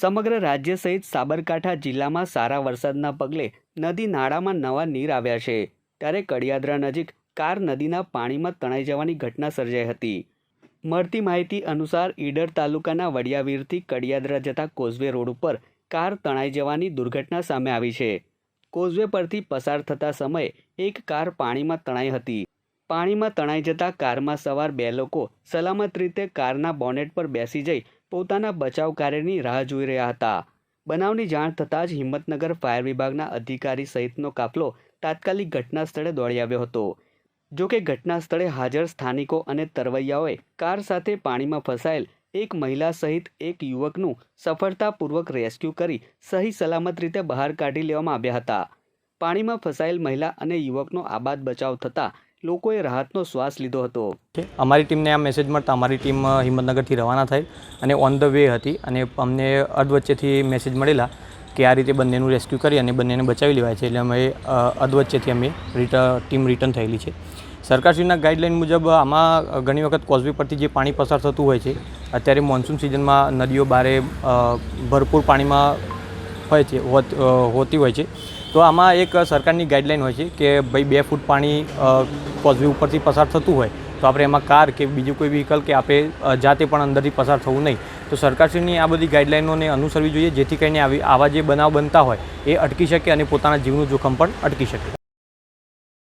સમગ્ર રાજ્ય સહિત સાબરકાંઠા જિલ્લામાં સારા વરસાદના પગલે નદી નાળામાં નવા નીર આવ્યા છે. ત્યારે કડિયાદરા નજીક કાર નદીના પાણીમાં તણાઈ જવાની ઘટના સર્જાઈ હતી. મળતી માહિતી અનુસાર ઈડર તાલુકાના વડિયાવીરથી કડિયાદરા જતા કોઝવે રોડ ઉપર કાર તણાઈ જવાની દુર્ઘટના સામે આવી છે. કોઝવે પરથી પસાર થતા સમયે એક કાર પાણીમાં તણાઈ હતી. પાણીમાં તણાઈ જતા કારમાં સવાર બે લોકો સલામત રીતે કારના બોનેટ પર બેસી જઈ પોતાના બચાવ કાર્યની રાહ જોઈ રહ્યા હતા. બનાવની જાણ થતાં જ હિંમતનગર ફાયર વિભાગના અધિકારી સહિતનો કાફલો તાત્કાલિક ઘટના સ્થળે દોડી આવ્યો હતો. જો કે ઘટના સ્થળે હાજર સ્થાનિકો અને તરવૈયાઓએ કાર સાથે પાણીમાં ફસાયેલ એક મહિલા સહિત એક યુવકનું સફળતાપૂર્વક રેસ્ક્યુ કરી સહી સલામત રીતે બહાર કાઢી લેવામાં આવ્યા હતા. પાણીમાં ફસાયેલ મહિલા અને યુવકનો આબાદ બચાવ થતાં લોકોએ રાહતનો શ્વાસ લીધો હતો. અમારી ટીમને આ મેસેજ મળતા અમારી ટીમ હિંમતનગરથી રવાના થઈ અને ઓન ધ વે હતી અને અમને અધવચ્ચેથી મેસેજ મળેલા કે આ રીતે બંનેનું રેસ્ક્યુ કરી અને બંનેને બચાવી લેવાય છે. એટલે અમે અધવચ્ચેથી અમે રિટર્ન ટીમ રિટર્ન થયેલી છે. સરકારશ્રીના ગાઈડલાઇન મુજબ, આમાં ઘણી વખત કોઝવે પરથી જે પાણી પસાર થતું હોય છે, અત્યારે મોન્સૂન સિઝનમાં નદીઓ બારે ભરપૂર પાણીમાં હોય છે હોતી હોય છે. તો આમાં એક સરકારની ગાઈડલાઇન હોય છે કે ભાઈ બે ફૂટ પાણી કોઝવે ઉપરથી પસાર થતું હોય, તો આપણે એમાં કાર કે બીજું કોઈ વ્હીકલ કે આપણે જાતે પણ અંદરથી પસાર થવું નહીં. તો સરકારશ્રીની આ બધી ગાઈડલાઇનોને અનુસરવી જોઈએ, જેથી કરીને આવી, આવા જે બનાવ બનતા હોય, એ અટકી શકે અને પોતાના જીવનું જોખમ પણ અટકી શકે.